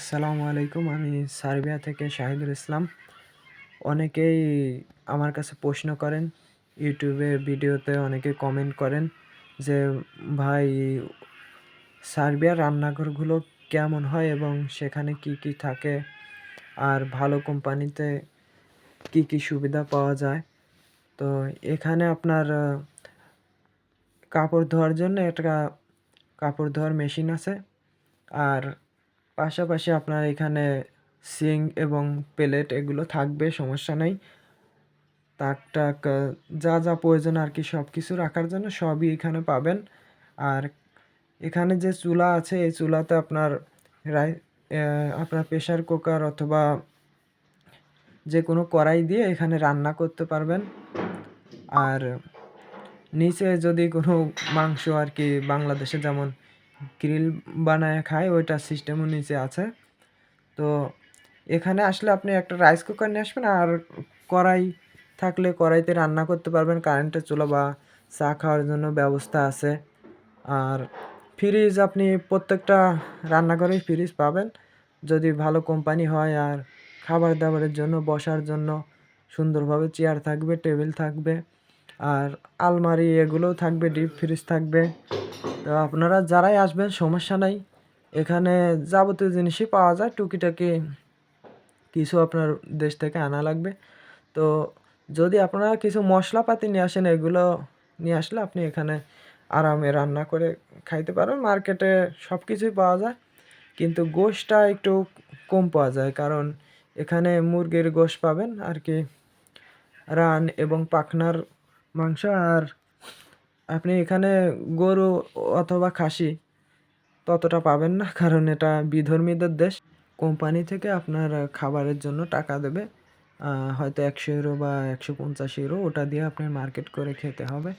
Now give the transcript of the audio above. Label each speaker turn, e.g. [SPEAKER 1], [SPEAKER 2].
[SPEAKER 1] আসসালামু আলাইকুম, আমি সার্বিয়া থেকে শাহিদুল ইসলাম। অনেকেই আমার কাছে প্রশ্ন করেন, ইউটিউবে ভিডিওতে অনেকে কমেন্ট করেন যে, ভাই সার্বিয়ার রান্নাঘরগুলো কেমন হয় এবং সেখানে কি কি থাকে? আর ভালো কোম্পানিতে কি কি সুবিধা পাওয়া যায়? তো এখানে আপনার কাপড় ধোয়ার জন্য একটা কাপড় ধোয়ার মেশিন আছে। আর পাশাপাশি আপনার এখানে সিঙ্ক এবং প্লেট এগুলো থাকবে, সমস্যা নেই। তাক টাক, যা যা প্রয়োজন আর কি সব কিছু রাখার জন্য সবই এখানে পাবেন। আর এখানে যে চুলা আছে, এই চুলাতে আপনার রাই আপনার প্রেসার কুকার অথবা যে কোনো কড়াই দিয়ে এখানে রান্না করতে পারবেন। আর নিচে যদি কোনো মাংস আর কি বাংলাদেশে যেমন গ্রিল বানায় খায় ওইটার সিস্টেমও নিচে আছে। তো এখানে আসলে আপনি একটা রাইস কুকার নিয়ে আসবেন আর কড়াই থাকলে কড়াইতে রান্না করতে পারবেন কারেন্টের চুলা বা চা খাওয়ার জন্য ব্যবস্থা আছে। আর ফ্রিজ আপনি প্রত্যেকটা রান্নাঘরেই ফ্রিজ পাবেন। যদি ভালো কোম্পানি হয় আর খাবার দাবারের জন্য, বসার জন্য সুন্দরভাবে চেয়ার থাকবে টেবিল থাকবে, আর আলমারি এগুলোও থাকবে ডিপ ফ্রিজ থাকবে। তো আপনারা যারাই আসবেন, সমস্যা নাই। এখানে যাবতীয় জিনিসই পাওয়া যায়। টুকিটাকি কিছু আপনার দেশ থেকে আনা লাগবে। তো যদি আপনারা কিছু মশলাপাতি নিয়ে আসেন, এগুলো নিয়ে আসলে আপনি এখানে আরামে রান্না করে খাইতে পারবেন। মার্কেটে সব কিছুই পাওয়া যায়। কিন্তু গোশটা একটু কম পাওয়া যায়। কারণ এখানে মুরগির গোশ পাবেন আর কি, রান এবং পাখনার মাংস আর আপনি এখানে গরু অথবা খাসি ততটা পাবেন না, কারণ এটা বিধর্মীদের দেশ। কোম্পানি থেকে আপনার খাবারের জন্য টাকা দেবে। হয়তো একশো ইউরো বা একশো পঞ্চাশ ইউরো ওটা দিয়ে আপনার মার্কেট করে খেতে হবে।